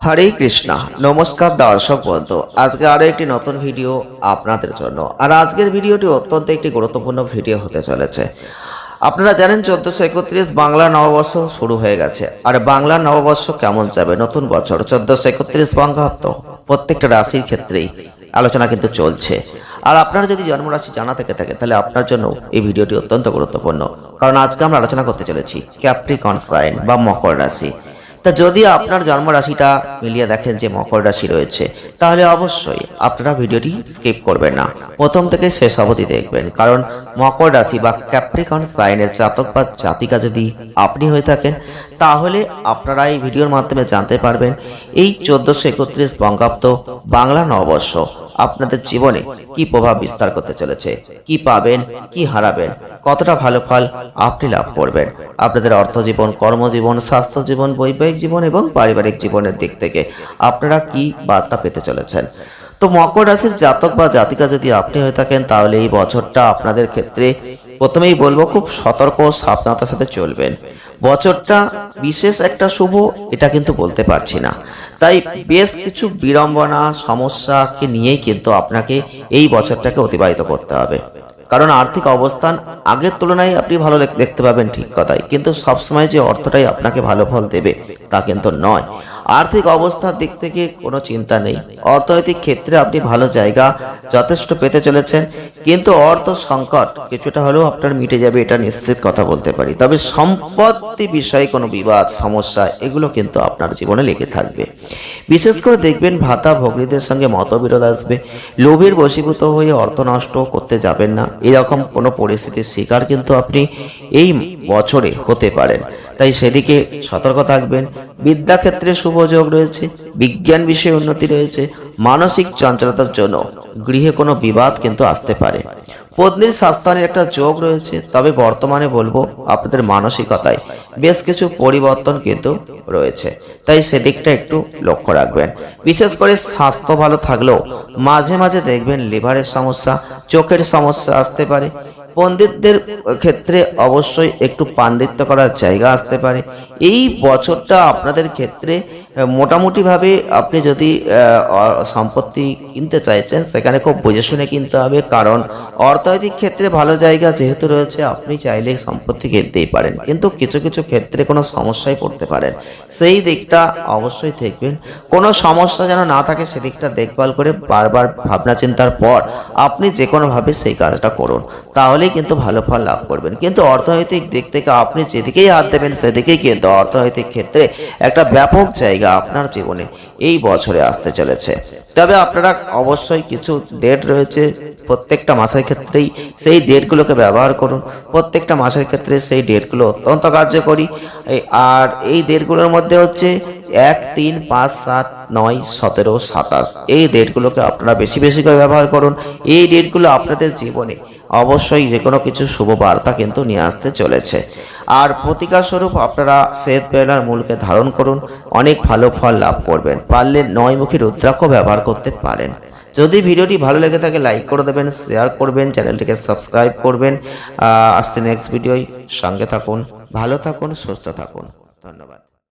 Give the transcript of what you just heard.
হরে কৃষ্ণা, নমস্কার দর্শক বন্ধু। আজকে আরও একটি নতুন ভিডিও আপনাদের জন্য। আর আজকের ভিডিওটি অত্যন্ত একটি গুরুত্বপূর্ণ ভিডিও হতে চলেছে। আপনারা জানেন চোদ্দশো একত্রিশ বাংলা নববর্ষ শুরু হয়ে গেছে। আর বাংলা নববর্ষ কেমন যাবে? নতুন বছর, চোদ্দশো একত্রিশ বঙ্গাব্দ। প্রত্যেকটা রাশির ক্ষেত্রেই আলোচনা কিন্তু চলছে। আর আপনার যদি জন্মরাশি জানা থেকে থাকে, তাহলে আপনার জন্য এই ভিডিওটি অত্যন্ত গুরুত্বপূর্ণ। কারণ আজকে আমরা আলোচনা করতে চলেছি ক্যাপ্রিকন সাইন বা মকর রাশি। তা যদি আপনার জন্ম রাশিটা মিলিয়ে দেখেন যে মকর রাশি রয়েছে, তাহলে অবশ্যই আপনারা ভিডিওটি স্কিপ করবেন না। প্রথম থেকে শেষ অবধি দেখবেন, কারণ মকর রাশি বা ক্যাপ্রিকন সাইনের জাতক বা জাতিকা যদি আপনি হয়ে থাকেন, তাহলে আপনারা এই ভিডিওর মাধ্যমে জানতে পারবেন, এই চোদ্দশো একত্রিশ বঙ্গাব্দ বাংলা নববর্ষ আপনাদের জীবনে কি প্রভাব বিস্তার করতে চলেছে? কি পাবেন, কি হারাবেন? কতটা ভালো ফল আপনি লাভ করবেন? আপনাদের অর্থ জীবন কর্মজীবন স্বাস্থ্য জীবন বৈবাহিক জীবন এবং পারিবারিক জীবনের দিক থেকে আপনারা কি বার্তা পেতে চলেছেন? তো মকর রাশির জাতক বা জাতিকা যদি আপনি হয়ে থাকেন, তাহলে এই বছরটা আপনাদের ক্ষেত্রে প্রথমেই বলব খুব সতর্ক ও সাবধানতার সাথে চলবেন। বছরটা বিশেষ একটা শুভ, এটা কিন্তু বলতে পারছি না। তাই বেশ কিছু বিড়ম্বনা, সমস্যাকে নিয়েই কিন্তু আপনাকে এই বছরটাকে অতিবাহিত করতে হবে। কারণ আর্থিক অবস্থান আগের তুলনায় আপনি ভালো দেখ- দেখতে পাবেন ঠিক কথাই। কিন্তু সবসময় যে অর্থটাই আপনাকে ভালো ফল দেবে তা কিন্তু নয়। আর্থিক অবস্থার দিক থেকে কোনো চিন্তা নেই। অর্থনৈতিক ক্ষেত্রে আপনি ভালো জায়গা যথেষ্ট পেতে চলেছেন, কিন্তু অর্থ সংকট কিছুটা হলেও আপনার মিটে যাবে, এটা নিশ্চিত কথা বলতে পারি। তবে সম্পত্তি বিষয়ে কোনো বিবাদ, সমস্যা, এগুলো কিন্তু আপনার জীবনে লেগে থাকবে। বিশেষ করে দেখবেন ভাতা ভগ্নীদের সঙ্গে মতবিরোধ আসবে। লোভের বশীভূত হয়ে অর্থ নষ্ট করতে যাবেন না। এরকম কোনো পরিস্থিতির শিকার কিন্তু আপনি এই বছরে হতে পারেন। তাই সেদিকে সতর্ক থাকবেন। বিদ্যাক্ষেত্রে শুভ যোগ রয়েছে, বিজ্ঞান বিষয়ে উন্নতি রয়েছে, মানসিক চঞ্চলতার জন্য গৃহে কোনো বিবাদ কিন্তু আসতে পারে। পত্নীর স্বাস্থ্যের একটা যোগ রয়েছে, তবে বর্তমানে বলব আপনাদের মানসিকতায় বেশ কিছু পরিবর্তন কিন্তু রয়েছে। তাই সেদিকটা একটু লক্ষ্য রাখবেন। বিশেষ করে স্বাস্থ্য ভালো থাকলেও মাঝে মাঝে দেখবেন লিভারের সমস্যা, চোখের সমস্যা আসতে পারে পণ্ডিতদের ক্ষেত্রে অবশ্যই একটু পাণ্ডিত্য করার জায়গা আসতে পারে। এই বছরটা আপনাদের ক্ষেত্রে মোটামুটিভাবে আপনি যদি সম্পত্তি কিনতে চাইছেন, সেখানে খুব বুঝে শুনে কিনতে হবে। কারণ অর্থনৈতিক ক্ষেত্রে ভালো জায়গা যেহেতু রয়েছে, আপনি চাইলে সম্পত্তি কিনতেই পারেন। কিন্তু কিছু কিছু ক্ষেত্রে কোনো সমস্যায় পড়তে পারেন। সেই দিকটা অবশ্যই দেখবেন। কোনো সমস্যা যেন না থাকে, সেদিকটা দেখভাল করে বারবার ভাবনা চিন্তার পর আপনি যে কোনোভাবে সেই কাজটা করুন। তাহলেই কিন্তু ভালো ফল লাভ করবেন। কিন্তু অর্থনৈতিক দিক থেকে আপনি যেদিকেই হাত দেবেন, সেদিকেই কিন্তু অর্থনৈতিক ক্ষেত্রে একটা ব্যাপক জায়গা আপনার জীবনে এই বছরে আসতে চলেছে। তবে আপনারা অবশ্যই কিছু ডেট রয়েছে, প্রত্যেকটা মাসের ক্ষেত্রেই সেই ডেটগুলোকে ব্যবহার করুন। প্রত্যেকটা মাসের ক্ষেত্রে সেই ডেটগুলো অত্যন্ত কার্যকরী। আর এই ডেটগুলোর মধ্যে হচ্ছে এক, তিন, পাঁচ, সাত, নয়, সতেরো, সাতাশ। এই ডেটগুলোকে আপনারা বেশি বেশি করে ব্যবহার করুন। এই ডেটগুলো আপনাদের জীবনে অবশ্যই যে কোনো কিছু শুভ বার্তা কিন্তু নিয়ে আসতে চলেছে। আর প্রতিকার স্বরূপ আপনারা শ্বেত বেলার মূলকে ধারণ করুন, অনেক ভালো ফল লাভ করবেন। পারলে নয়মুখী রুদ্রাক্ষ ব্যবহার করতে পারেন। যদি ভিডিওটি ভালো লেগে থাকে, লাইক করে দেবেন, শেয়ার করবেন, চ্যানেলটিকে সাবস্ক্রাইব করবেন। আসছে নেক্সট ভিডিওয় সঙ্গে থাকুন, ভালো থাকুন, সুস্থ থাকুন। ধন্যবাদ।